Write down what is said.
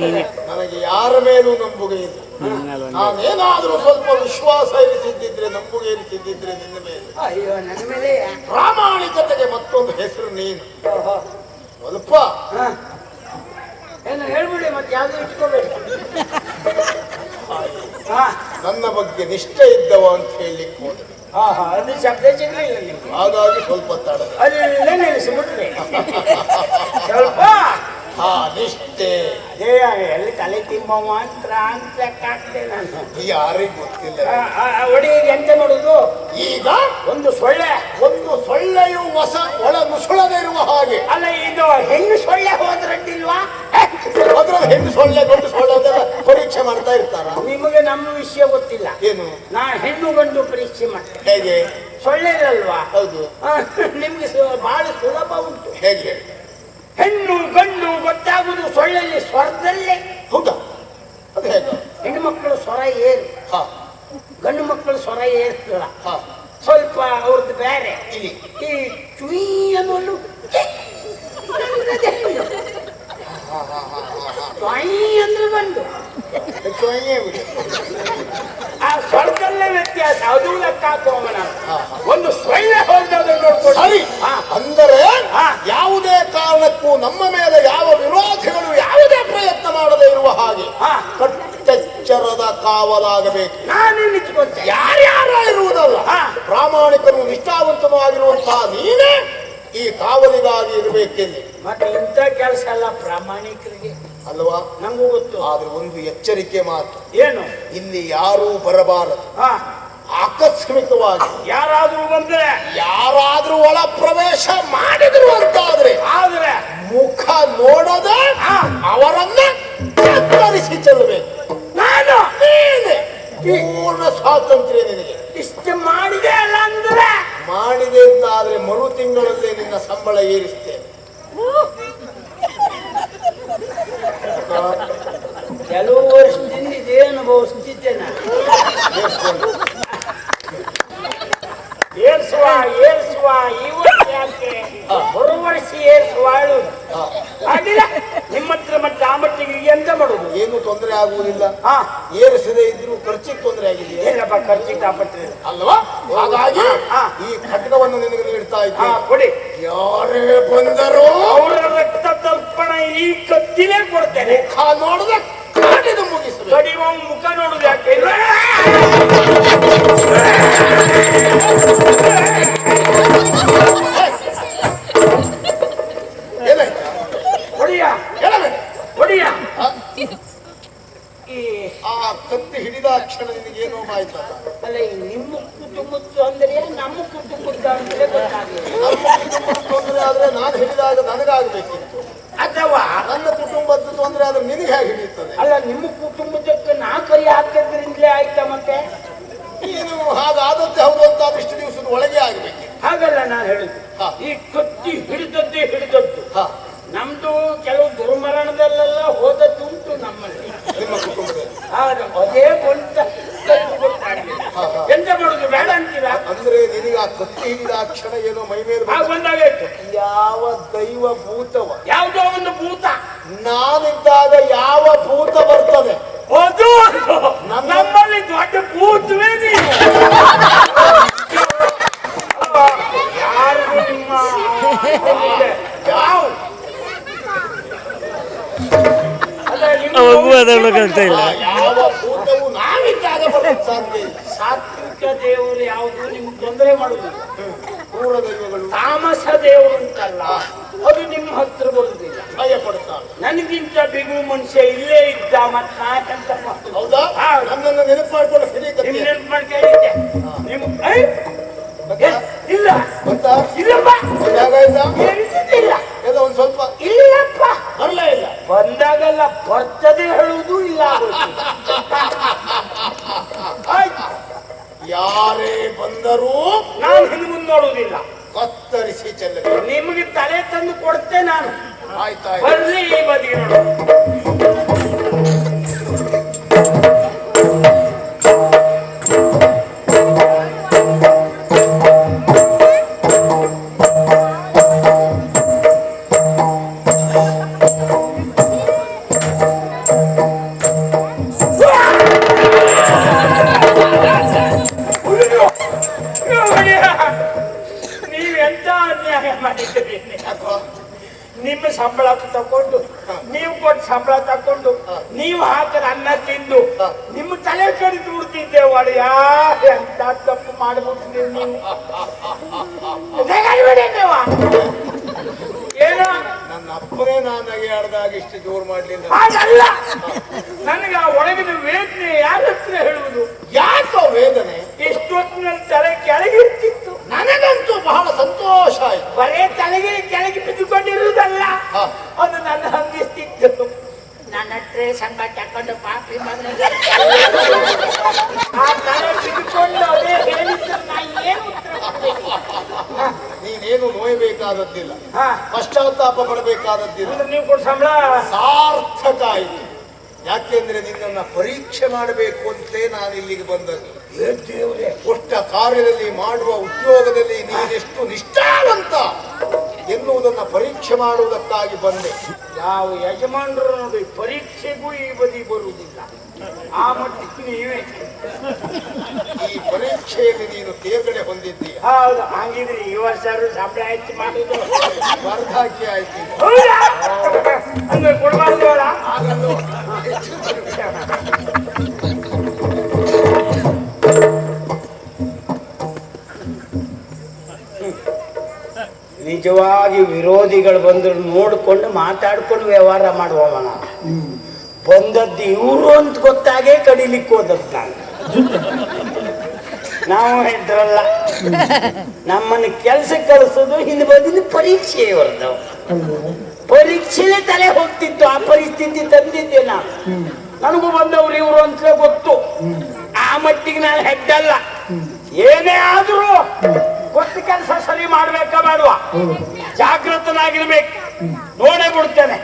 ನೀನೆ ನನಗೆ ಯಾರ ಮೇಲೂ ನಂಬುಗೆ ಇಲ್ಲ. ನಿನ್ನ ನಾನೇನಾದ್ರೂ ಸ್ವಲ್ಪ ವಿಶ್ವಾಸ ಇರಿಸಿದ್ದಿದ್ರೆ ನಂಬುಗೆ ಇರಿಸಿದ್ದಿದ್ರೆ ನಿನ್ನ ಮೇಲೆ. ಅಯ್ಯೋ ನನ್ನ ಮೇಲೆ ಪ್ರಾಮಾಣಿಕತೆಗೆ ಮತ್ತೊಂದು ಹೆಸರು ನೀನು. ಸ್ವಲ್ಪ ಹ. ಏನು ಹೇಳ್ಬಿಡಿ ಮತ್ತೆ ಯಾವ್ದು ಇಟ್ಕೋಬೇಕು? ಹಾ. ನನ್ನ ಬಗ್ಗೆ ನಿಷ್ಠೆ ಇದ್ದವ ಅಂತ ಹೇಳಲಿಕ್ಕೆ ಹೋದೆ. ಹಾಗಾಗಿ ಸ್ವಲ್ಪ ತಡ. ಅದೇ ಸುಮ್ಮನೆ ಹಾ ನಿಷ್ಠೆ. ಅದೇ ಎಲ್ಲಿ ತಲೆ ತಿಮ್ಮವ ಅಂತ ಲೆಕ್ಕಾಕ್ತೆ ನಾನು. ಯಾರಿಗೂ ಗೊತ್ತಿಲ್ಲ. ಆ, ಆ, ಆ, ಒಡಿ ಎಂತ ಮಾಡುದು? ಈಗ ಒಂದು ಸೊಳ್ಳೆ. ಒಂದು ಸೊಳ್ಳೆಯು ಹೊಸ ಒಳ ನುಸುಳದೆ ಇರುವ ಹಾಗೆ. ಅಲ್ಲ ಇದು ಹೆಣ್ಣು ಸೊಳ್ಳೆ ಹೋದ್ರಡ್ಡಿಲ್ವಾ ಅದ್ರಲ್ಲಿ ಹೆಣ್ಣು ಸೊಳ್ಳೆ ಗಂಡು ಸೊಳ್ಳೆ ಅದೆಲ್ಲ ಪರೀಕ್ಷೆ ಮಾಡ್ತಾ ಇರ್ತಾರ? ನಿಮಗೆ ನಮ್ಮ ವಿಷಯ ಗೊತ್ತಿಲ್ಲ. ಏನು? ನಾ ಹೆಣ್ಣು ಗಂಡು ಪರೀಕ್ಷೆ ಮಾಡ್ತೇನೆ. ಹೇಗೆ? ಸೊಳ್ಳೆ ಇರಲ್ವಾ ಹೌದು. ಆ, ನಿಮ್ಗೆ ಬಹಳ ಸುಲಭ ಉಂಟು. ಹೇಗೆ? ಹೆಣ್ಣು ಗಂಡು ಗೊತ್ತಾಗುವುದು ಸೊಳ್ಳೆಯಲ್ಲಿ ಸ್ವರದಲ್ಲೇ ಹೌದಾ ಹೆಣ್ಣು ಮಕ್ಕಳು ಸ್ವರ ಏರು ಹಾ. ಗಂಡು ಮಕ್ಕಳು ಸ್ವರ ಏರ್ತಲ್ಲ ಸ್ವಲ್ಪ ಅವ್ರದ್ದು ಬೇರೆ. ಈ ಚುಯಿ ಅನ್ನೋದು ಚ್ವಾಯಿ ಅಂದ್ರೆ ಬಂದು. ಆ ಸ್ವರದಲ್ಲೇ ವ್ಯತ್ಯಾಸ. ಅದು ಲೆಕ್ಕ ಹಾಕೋಣ ಹಾ, ಒಂದು ಸೊಳ್ಳೆ ಹೋದದ್ದು ನೋಡ್ಕೊಂಡು ಸರಿ ಹಾ ಅಂದರೆ ಹಾ. ಯಾವುದೇ ಕಾರಣಕ್ಕೂ ನಮ್ಮ ಮೇಲೆ ಯಾವ ವಿರೋಧಿಗಳು ಯಾವುದೇ ಪ್ರಯತ್ನ ಮಾಡದೇ ಇರುವ ಹಾಗೆ ಹಾ ಕಟ್ಟೆಚ್ಚರದ ಕಾವಲಾಗಬೇಕು ನಾನೇ ನಿಂತ್ಕೊಂತೆ ಯಾರ್ಯಾರ ಇರುವುದಲ್ಲ. ಪ್ರಾಮಾಣಿಕನು ನಿಷ್ಠಾವಂತನೂ ಆಗಿರುವಂತಹ ನೀನೇ ಈ ಕಾವಲಿಗಾಗಿ ಇರಬೇಕೆಂದು. ಮತ್ತೆ ಇಂಥ ಕೆಲಸ ಅಲ್ಲ ಪ್ರಾಮಾಣಿಕರಿಗೆ. ಅಲ್ವಾ? ನಂಗೂ ಗೊತ್ತು. ಆದ್ರೆ ಒಂದು ಎಚ್ಚರಿಕೆ ಮಾತು. ಏನು? ಇಲ್ಲಿ ಯಾರೂ ಬರಬಾರದು. ಆಕಸ್ಮಿಕವಾಗಿ ಯಾರಾದ್ರೂ ಬಂದ್ರೆ. ಯಾರಾದ್ರೂ ಒಳ ಪ್ರವೇಶ ಮಾಡಿದ್ರು ಅಂತಾದ್ರೆ ಆದ್ರೆ. ಮುಖ ನೋಡದೆ. ಅವರನ್ನ ಕತ್ತರಿಸಿ ಚೆಲ್ಲಬೇಕು. ಪೂರ್ಣ ಸ್ವಾತಂತ್ರ್ಯ ನಿನಗೆ. ಇಷ್ಟು ಮಾಡಿದೆ ಅಲ್ಲ ಅಂದ್ರೆ? ಮಾಡಿದೆ ಅಂತ ಆದ್ರೆ ಮರು ತಿಂಗಳಲ್ಲೇ ನಿನ್ನ ಸಂಬಳ ಏರಿಸ್ತೇನೆ. ಕೆಲವು ವರ್ಷದಿಂದ ಇದೇ ಅನುಭವಿಸ್ತಿದ್ದೆ ನಾನು ಏರ್ಸ್ಕೊಂಡು. ಏರ್ಸುವ ಏರ್ಸುವ ಈ ವರ್ಷ ಯಾಕೆ? ಬರುವ ವರ್ಷ ಏರ್ಸುವ ಹೇಳುದು ಹಾ. ಆಗಿಲ್ಲ ನಿಮ್ಮ ಹತ್ರ ಮತ್ತೆ ಆ ಮಟ್ಟಿಗೆ ಎಂತ ಮಾಡುದು ಏನು ತೊಂದರೆ ಆಗುವುದಿಲ್ಲ. ಹಾ. ಏರಿಸದೇ ಇದ್ರು ಖರ್ಚಿಗೆ ತೊಂದರೆ ಆಗಿದೆಯಾ ಏನಪ್ಪ ಖರ್ಚಿಗೆ ತಾಪತ್ರೆ? ಅಲ್ವಾ? ಹಾಗಾಗಿ. ಈ ಖಡ್ಗವನ್ನು ನಿನಗೆ ನೀಡ್ತಾ ಇದ್ದ. ಇದ್ದೀನಿ ಕೊಡಿ. ಯಾರೇ ಬಂದರು ಅವರ ರಕ್ತ ತರ್ಪಣ ಈ ಕತ್ತಿನೇ ಕೊಡ್ತೇನೆ. ಮುಖ ನೋಡದೆ ಕಾಡಿದ ಮುಗಿಸಬೇಕು. ಕಡಿವಂ ಮುಖ ನೋಡುದು ಯಾಕೆ? ಹಿಡಿದ ಕ್ಷಣ ನಿನಗೆ ಏನೋ ಆಯ್ತಲ್ಲ. ಅಲ್ಲ ಈ ನಿಮ್ಮ ಕುಟುಂಬದ್ದು ಅಂದ್ರೆ ನಮ್ಮ ಕುಟುಂಬದ್ದು ಅಂದ್ರೆ ಗೊತ್ತಾಗಲಿಲ್ಲ. ಕುಟುಂಬದ ತೊಂದರೆ ಆದ್ರೆ ನಾನು ಹಿಡಿದಾಗ ನನಗಾಗಬೇಕಿತ್ತು ಅಥವಾ ನನ್ನ ಕುಟುಂಬದ ತೊಂದರೆ ಆದ್ರೆ ನಿನಗೆ ಹೇಗೆ ಹಿಡಿಯುತ್ತದೆ? ಅಲ್ಲ ನಿಮ್ಮ ಕುಟುಂಬದಕ್ಕೆ ನಾ ಕೈ ಹಾಕಿದ್ರಿಂದಲೇ ಆಯ್ತಾ ಮತ್ತೆ? ನೀನು ಹಾಗಾದದ್ದೇ ಹೌದು ಅಂತ ಇಷ್ಟು ದಿವಸದ ಒಳಗೆ ಆಗಬೇಕು. ಹಾಗಲ್ಲ ನಾನು ಹೇಳಿದ್ದು. ಈ ಕತ್ತಿ ಹಿಡಿದದ್ದೇ ಹಿಡಿದದ್ದು. ಹಾ. ನಮ್ದು ಕೆಲವು ದುರ್ಮರಣದಲ್ಲೆಲ್ಲ ಹೋದದ್ದು ಉಂಟು ನಮ್ಮಲ್ಲಿ. ನಿಮ್ಮ ಆದ್ರೆ ಅದೇ ಹಾ. ಎಂತ ಮಾಡುದು? ಬೇಡ ಅಂತೀರಾ? ಅಂದ್ರೆ ನಿನಗೆ ಆ ಕತ್ತಿ ಹಿಡಿದ ಆ ಕ್ಷಣ ಏನೋ ಮೈ ಮೇಲೆ ಆಗ. ಬಂದಾಗಾಯ್ತು ಯಾವ ದೈವ ಭೂತವ? ಯಾವುದೋ ಒಂದು ಭೂತ. ನಾನಿದ್ದಾಗ ಯಾವ ಭೂತ ಬರ್ತದೆ? ಅದು ನಮ್ಮಲ್ಲಿ ದೊಡ್ಡ ಭೂತವೇ ನೀವು ಅಲ್ವಾ? ಯಾರು ನಿಮ್ಮ ಯಾವ? ಅಲ್ಲ, ನಿಮ್ಮ ಅವಾಗೂ ಮಾತಾಡ್ಲಿಕ್ಕಾಗ್ತಾ ಇಲ್ಲ. ಆ ಯಾವ ಭೂತವು ನಾವಿದ್ದಾಗ ಬರಲಿಕ್ಕೆ ಸಾಧ್ಯ ಇಲ್ಲ ಸಾತ್ವಿಕ ದೇವರು ಯಾವುದು ನಿಮ್ಗೆ ತೊಂದರೆ ಮಾಡುದಿಲ್ಲ ಕ್ರೂರ ದೈವಗಳು ತಾಮಸ ದೇವರು ಅಂತಲ್ಲ ಅದು ನಿಮ್ಮ ಹತ್ರ ಬರುದಿಲ್ಲ ಭಯ ಪಡ್ತಾರೆ. ನನಗಿಂತ ಬಿಗು ಮನುಷ್ಯ ಇಲ್ಲೇ ಇದ್ದ ಮತ್ತ ನಾಕಂತ ಹೌದಾ. ನನ್ನನ್ನು ನೆನಪು ಮಾಡ್ಕೊಂಡು ನೆನಪು ಮಾಡ್ಕೊಂಡಿದ್ದೆ ನಿಮ್ ಇಲ್ಲ. ಇಲ್ಲಪ್ಪ. ಎಲ್ಲ ಒಂದ್ ಸ್ವಲ್ಪ. ಇಲ್ಲಪ್ಪ. ಬರಲೇ ಇಲ್ಲ. ಬಂದಾಗೆಲ್ಲ ಬರ್ತದೆ ಹೇಳುವುದು ಇಲ್ಲ. ಯಾರೇ ಬಂದರೂ ನಾನು ಹಿಂದೆ ಮುಂದೆ ನೋಡುವುದಿಲ್ಲ. ಕತ್ತರಿಸಿ ಚೆಲ್ಲ ನಿಮಗೆ ತಲೆ ತಂದು ಕೊಡ್ತೆ ನಾನು. ಆಯ್ತಾಯ್ತು. ಬರ್ಲಿ ಈ ಬದಿಗೆ ನೋಡು. ನೀವೆಂತ ಅನ್ಯಾಯ ಮಾಡಿದ್ರಿ ನಿಮ್ಮ ಸಂಬಳ ತಕೊಂಡು ನೀವು ಕೊಟ್ಟು ಸಂಬಳ ತಕೊಂಡು ನೀವು ಹಾಕಿದ ಅನ್ನ ತಿಂದು ನಿಮ್ಮ ತಲೆ ಕಡಿದು ಉಡ್ತಿದ್ದೆ ಎಂತ ತಪ್ಪು ಮಾಡ್ಬಿಟ್ಟಿದ್ದೆ ನೀವು? ನನ್ನ ಅಪ್ಪನೇ ನಾನಾಗಿ ಆಡ್ದಾಗ ಇಷ್ಟು ದೂರ ಮಾಡ್ಲಿಲ್ಲ. ಹಾಗಲ್ಲ. ನನಗೆ ಆ ಒಳಗಿನ ವೇದನೆ ಯಾರ ಹತ್ರ ಹೇಳುವುದು? ಸಂಘ ತಕೊಂಡು ಪಾಪಿ ಮಗನ ಆ ತಲೆ ಬಿದ್ದುಕೊಂಡು ಅದೇ ಹೇಳಿದ್ರು ನಾ ಏನು ಉತ್ತರ ಕೊಡ್ಬೇಕು? ನೀನೇನು ನೋಯಬೇಕಾದದ್ದಿಲ್ಲ. ಹಾ. ಪಶ್ಚಾತ್ತಾಪ ಪಡಬೇಕಾದದ್ದಿಲ್ಲ. ಅಂದ್ರೆ ನೀವು ಸಂಬಳ. ಸಾರ್ಥಕ ಆಯ್ತು. ಯಾಕೆಂದ್ರೆ ನಿನ್ನನ್ನ ಪರೀಕ್ಷೆ ಮಾಡಬೇಕು ಅಂತಲೇ ನಾನು ಇಲ್ಲಿಗೆ ಬಂದದ್ದು. ಏ ದೇವ್ರೇ? ಕೊಟ್ಟ ಕಾರ್ಯದಲ್ಲಿ ಮಾಡುವ ಉದ್ಯೋಗದಲ್ಲಿ ನೀನೆಷ್ಟು ನಿಷ್ಠಾವಂತ ಎನ್ನುವುದನ್ನ ಪರೀಕ್ಷೆ ಮಾಡುವುದಕ್ಕಾಗಿ ಬಂದೆ. ಯಾವ ಯಜಮಾನರು ನೋಡಿ ಪರೀಕ್ಷೆಗೂ ಈ ಬದಿ ಬರುವುದಿಲ್ಲ. ಆ ಮಟ್ಟಕ್ಕೆ ನೀವೇ. ಈ ಪರೀಕ್ಷೆಯಲ್ಲಿ ನೀನು ತೇರ್ಗಡೆ ಹೊಂದಿದ್ದೀಯ. ಹೌದು ಹಂಗಿದ್ರೆ ಈ ವರ್ಷ ಸಂಬಳ ಹೆಚ್ಚು ಮಾಡಿದ್ರು. ಸ್ಪರ್ಧಾಕಿ ಆಯ್ತು. ಈಗ. ಹೌದಾ? ಅಂದ್ರೆ ನಿಜವಾಗಿ ವಿರೋಧಿಗಳು ಬಂದ್ರು ನೋಡಿಕೊಂಡು ಮಾತಾಡ್ಕೊಂಡು ವ್ಯವಹಾರ ಮಾಡುವವ ಬಂದದ್ದು ಇವರು ಅಂತ ಗೊತ್ತಾಗೇ ಕಡಿಲಿಕ್ಕೆ ಹೋದದ್ದು ನಾನು. ನಾವು ಹೇಳ್ತಾರಲ್ಲ ನಮ್ಮನ್ನು ಕೆಲ್ಸಕ್ಕೆ ಕಳಿಸೋದು ಹಿಂದೆ ಬಂದಿದ್ದು ಪರೀಕ್ಷೆ ಇವ್ರದ್ದು. ಪರೀಕ್ಷೆನೇ ತಲೆ ಹೋಗ್ತಿತ್ತು, ಆ ಪರಿಸ್ಥಿತಿ ತಂದಿದ್ದೆ ನಾನು. ನನಗೂ ಬಂದವ್ರು ಇವರು ಅಂತಲೇ ಗೊತ್ತು. ಆ ಮಟ್ಟಿಗೆ ನಾನು ಹೆಡ್ಡಲ್ಲ ಏನೇ ಆದ್ರೂ ಗೊತ್ತ ಕೆಲಸ ಸರಿ ಮಾಡ್ಬೇಕ ಬೇಡವಾ? ಜಾಗೃತನಾಗಿರ್ಬೇಕು ನೋಡೇ ಬಿಡ್ತೇನೆ.